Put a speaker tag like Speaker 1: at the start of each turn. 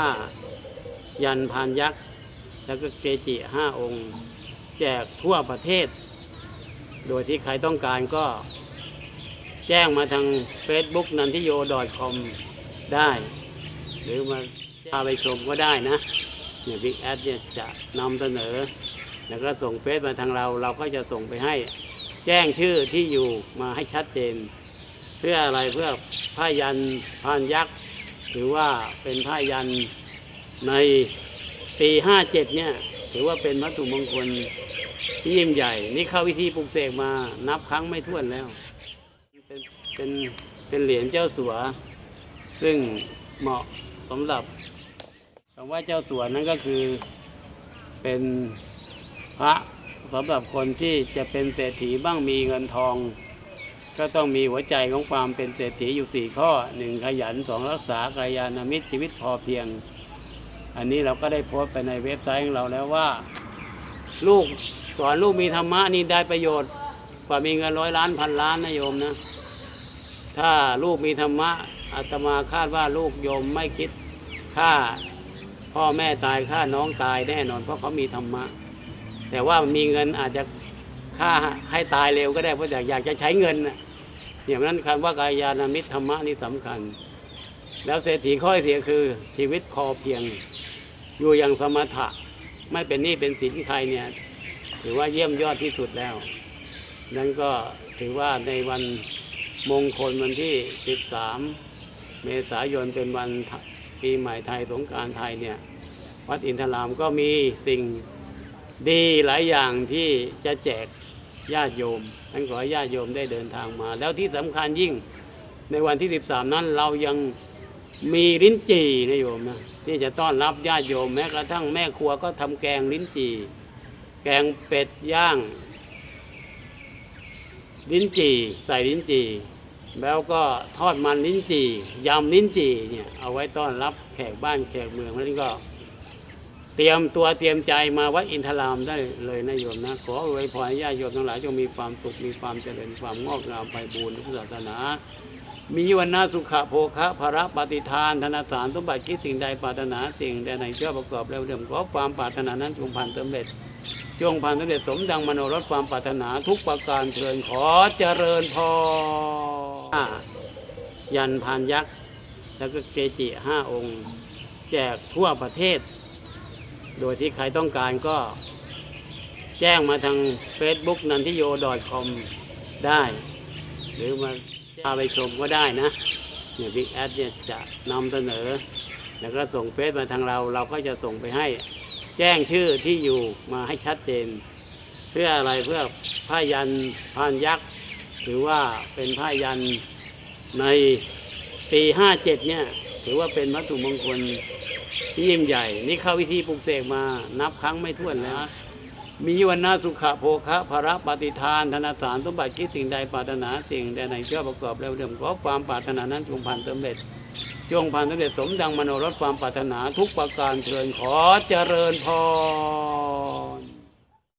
Speaker 1: ผ้า ยันพานยักษ์ แล้วก็เกจิห้าองค์ แจกทั่วประเทศ โดยที่ใครต้องการก็แจ้งมาทาง Facebook นันทิโย .com ได้ หรือมาพาไปชมก็ได้นะเนี่ยบิ๊กแอดเนี่ยจะนำเสนอ แล้วก็ส่งเฟซมาทางเรา เราก็จะส่งไปให้ แจ้งชื่อที่อยู่มาให้ชัดเจน เพื่ออะไรเพื่อผ้ายันพานยักษ์ ถือว่าเป็นผ้ายันในปี 57 เนี่ย ถือว่าเป็นวัตถุมงคลที่ยิ่งใหญ่ นี่เข้าวิธีปลุกเสกมานับครั้งไม่ถ้วนแล้ว เป็นเป็นเป็นเหรียญเจ้าสัว ซึ่งเหมาะสำหรับคำว่าเจ้าสัวนั้นก็คือเป็นพระสำหรับคนที่จะเป็นเศรษฐีบ้างมีเงินทอง ก็ต้องมีหัวใจของความเป็นเศรษฐีอยู่สี่ข้อหนึ่งขยันสองรักษากายานามิตรชีวิตพอเพียง อันนี้เราก็ได้โพสต์ไปในเว็บไซต์ของเราแล้วว่า ลูกสอนลูกมีธรรมะนี่ได้ประโยชน์กว่ามีเงินร้อยล้านพันล้านนะโยมนะ ถ้าลูกมีธรรมะอาตมาคาดว่าลูกโยมไม่คิดฆ่าพ่อแม่ตายฆ่าน้องตายแน่นอน เพราะเขามีธรรมะ แต่ว่ามีเงินอาจจะ ฆ่าให้ตายเร็วก็ได้เพราะอยากอยากจะใช้เงินน่ะอย่างนั้นคำว่ากายานามิตรธรรมะนี่สำคัญ แล้วเศรษฐีข้อเสียคือชีวิตพอเพียง อยู่อย่างสมถะ ไม่เป็นหนี้เป็นสินใครเนี่ยถือว่าเยี่ยมยอดที่สุดแล้ว นั่นก็ถือว่าในวันมงคลวันที่ 13 เมษายนเป็นวันปีใหม่ไทยสงการไทยเนี่ย วัดอินทรามก็มีสิ่งดีหลายอย่างที่จะแจก ญาติโยมท่านขอให้ญาติโยมได้เดินทางมา แล้วที่สำคัญยิ่งในวันที่ 13 นั้นเรายังมีลิ้นจี่นะโยมนะที่จะต้อนรับญาติโยมแม้กระทั่งแม่ครัวก็ทำแกงลิ้นจี่ แกงเป็ดย่าง ลิ้นจี่ใส่ลิ้นจี่แล้วก็ทอดมันลิ้นจี่ยำลิ้นจี่เนี่ยเอาไว้ต้อนรับแขกบ้านแขกเมืองเพราะฉะนั้นก็ ตรียมตัวเตรียมใจมาวัดอินทรามได้เลยนะโยมนะ ขออวยพรญาติโยมทั้งหลายจงมีความสุขมีความเจริญความงอกงามไปบูรณพุทธศาสนา มีวันนาสุขะโภคะภระปฏิทานธนสารสมบัติคิดสิ่งใดปรารถนาสิ่งใดในเชื่อประกอบแล้วเดิมขอความปรารถนานั้นจงพันสำเร็จจงพันสำเร็จสมดังมโนรสความปรารถนาทุกประการเทินขอเจริญพรยันพานยักษ์แล้วก็เกจิห้าองค์ แจกทั่วประเทศ โดยที่ใครต้องการก็แจ้งมาทาง Facebook นันทิโย .com ได้ หรือมาพาไปชมก็ได้นะเนี่ยบิ๊กแอดเนี่ยจะนำเสนอ แล้วก็ส่งเฟซมาทางเรา เราก็จะส่งไปให้แจ้งชื่อที่อยู่มาให้ชัดเจน เพื่ออะไรเพื่อผ้ายันพานยักษ์ถือว่าเป็นผ้ายันในปี 57 เนี่ย ถือว่าเป็นวัตถุมงคล ที่ยิ่งใหญ่ นี่เข้าวิธีปลุกเสกมา นับครั้งไม่ถ้วนแล้ว มีวันนาสุขะโภคะภระปฏิทาน ธนสารสมบัติคิดสิ่งใดปรารถนาสิ่งใดในเชื่อประกอบแล้วเดิมขอความปรารถนานั้นจงพันสำเร็จจงพันสำเร็จสมดังมโนรสความปรารถนาทุกประการเทินขอเจริญพร